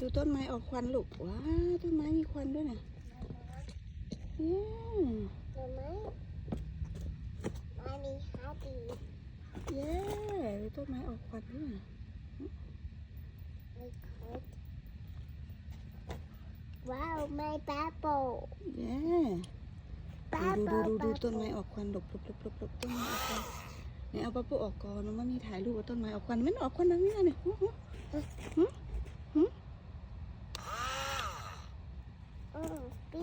ดูต้นไม้ออกควันลูกว้าวต้นไม้มีควันด้วยนะเย้ Mama, Mommy happy. เย้ดูต้นไม้ออกควันด้วยนะ I could. Wow, my bubble. เย้ดูดูดูดูต้นไม้ออกควันหลบหลบหลบหลบหลบต้นไม้ออกควันไหนเอาปะปุออกก่อนมันมีถ่ายรูปกับต้นไม้ออกควันมันออกควันแบบนี้นะเนี่ยหูหู Oh,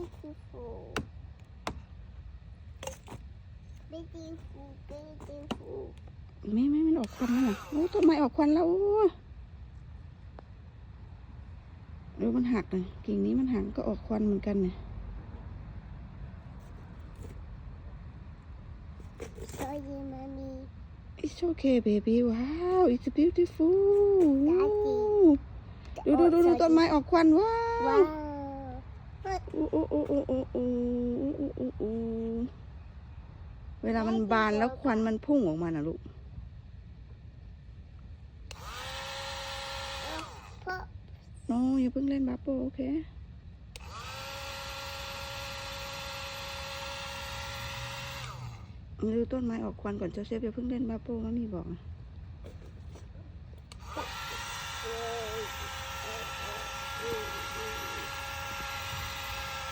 beautiful. Beautiful, beautiful. ไม่ไม่มันออกควันแล้วนะโอ้ต้นไม้ออกควันแล้วโอ้ดูมันหักเลยกิ่งนี้มันหักก็ออกควันเหมือนกันเนี่ย Sorry, Mommy. It's okay baby wow it's beautiful Daddy. ดูดูดูดูต้นไม้ออกควันว้าว เวลามันบานแล้วควันมันพุ่งออกมาน่ะลูกโน้อย่าเพิ่งเล่นบับเบิ้ลโอเคดูต้นไม้ออกควันก่อนเจ้าเชฟอย่าเพิ่งเล่นบับเบิ้ลมามีบอก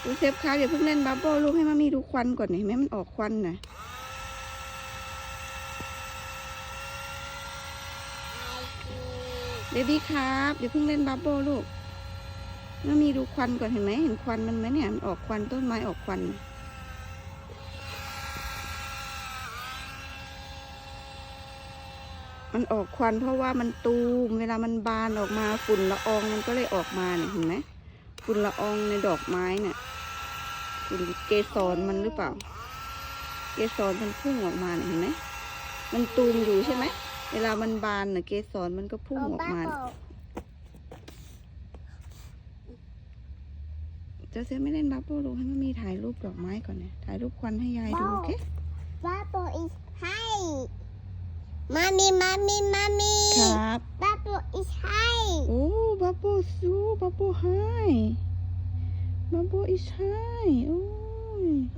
นะเจ้าเชฟคะอย่าเพิ่งเล่นบับเบิ้ลลูกให้มามีดูควันก่อนเห็นไหมมันออกควันน่ะเบบี้ครับอย่าเพิ่งเล่นบับเบิ้ลลูกมามีดูควันก่อนเห็นไหมเห็นควันมันไหมเนี่ยมันออกควันต้นไม้ออกควันมันออกควันเพราะว่ามันตูมเวลามันบานออกมาฝุ่นละอองมันก็เลยออกมาเนี่ยเห็นไหมฝุ่นละอองในดอกไม้เนี่ย ฝุ่นเกสรมันหรือเปล่า เกสรมันพุ่งออกมาเนี่ยเห็นไหมมันตูมอยู่ใช่ไหมเวลามันบานน่ะเกสรมันก็พุ่ง Oh, ออกมา bubble. เจ้าเซฟไม่เล่นบับเบิ้ลลูกให้มันมีถ่ายรูปดอกไม้ก่อนเนี่ยถ่ายรูปควันให้ยายดูว้าวโอเค Bubble is high. Mommy, mommy, mommy. ครับ Bubble is high. โอ้บับเบิ้ลซูบับเบิ้ลไฮบับเบิ้ล is high Mabuhay siya. Uy.